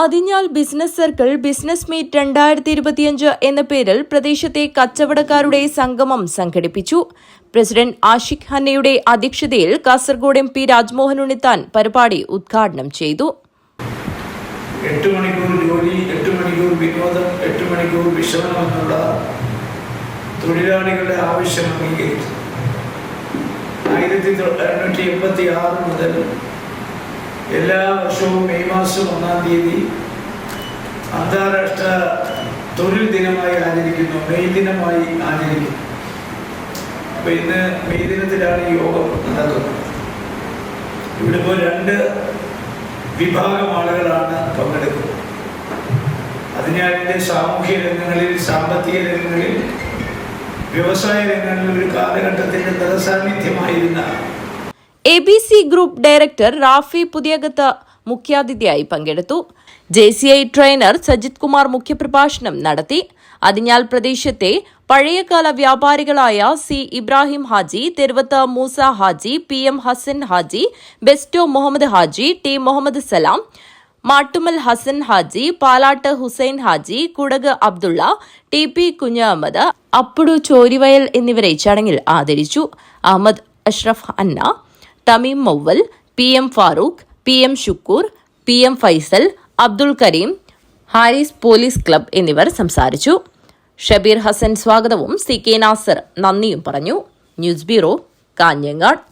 Athinjal business circle business meet രണ്ടായിരത്തി ഇരുപത്തിയഞ്ച് എന്ന പേരിൽ പ്രദേശത്തെ കച്ചവടക്കാരുടെ സംഗമം സംഘടിപ്പിച്ചു. പ്രസിഡന്റ് ആഷിഖ് ഹന്നയുടെ അധ്യക്ഷതയിൽ കാസർഗോഡ് എം പി രാജ്മോഹൻ ഉണ്ണിത്താൻ പരിപാടി ഉദ്ഘാടനം ചെയ്തു. എട്ട് മണിക്കൂർ ജോലി എട്ട് മണിക്കൂർ വിനോദം എട്ട് മണിക്കൂർ വിശ്രമണം എന്നുള്ള തൊഴിലാളികളുടെ ആവശ്യം അംഗീകരിച്ചു. ആയിരത്തി തൊള്ളായിരത്തി എൺപത്തി ആറ് മുതൽ എല്ലാ വർഷവും മെയ് മാസം ഒന്നാം തീയതി അന്താരാഷ്ട്ര തൊഴിൽ ദിനമായി ആചരിക്കുന്നു. മെയ് ദിനമായി ആചരിക്കുന്നു. അപ്പൊ ഇന്ന് മെയ് ദിനത്തിലാണ് യോഗം നടക്കുന്നത് ഇവിടെ ഇപ്പോൾ രണ്ട് വിഭാഗം ആളുകളാണ് പങ്കെടുക്കുന്നത്. അതിനാലിന്റെ സാമൂഹ്യ രംഗങ്ങളിൽ സാമ്പത്തിക രംഗങ്ങളിൽ വ്യവസായ രംഗങ്ങളിൽ ഒരു കാലഘട്ടത്തിന്റെ നിറസാന്നിധ്യമായിരുന്ന A B C group director Rafi Puthiyakath മുഖ്യാതിഥിയായി പങ്കെടുത്തു. J C I trainer Sajith Kumar മുഖ്യപ്രഭാഷണം നടത്തി. അതിഞ്ഞാൽ പ്രദേശത്തെ പഴയകാല വ്യാപാരികളായ C Ibrahim Haji Theruvath Moosa Haji P M Hasan Haji Besto Muhammad Haji T Muhammad Salam Mattummal Hasan Haji Palatt Hussain Haji Kudak Abdulla T P Kunhahammad Appudu Chorivayal എന്നിവരെ ചടങ്ങിൽ ആദരിച്ചു. Ahmed Ashraf Anna Thameem Mouval P M Farooq P M Shukoor P M Faisal Abdul Karim Haris police club എന്നിവർ സംസാരിച്ചു. ഷബീർ ഹസൻ സ്വാഗതവും C K Nasar നന്ദിയും പറഞ്ഞു. News bureau Kanhangad.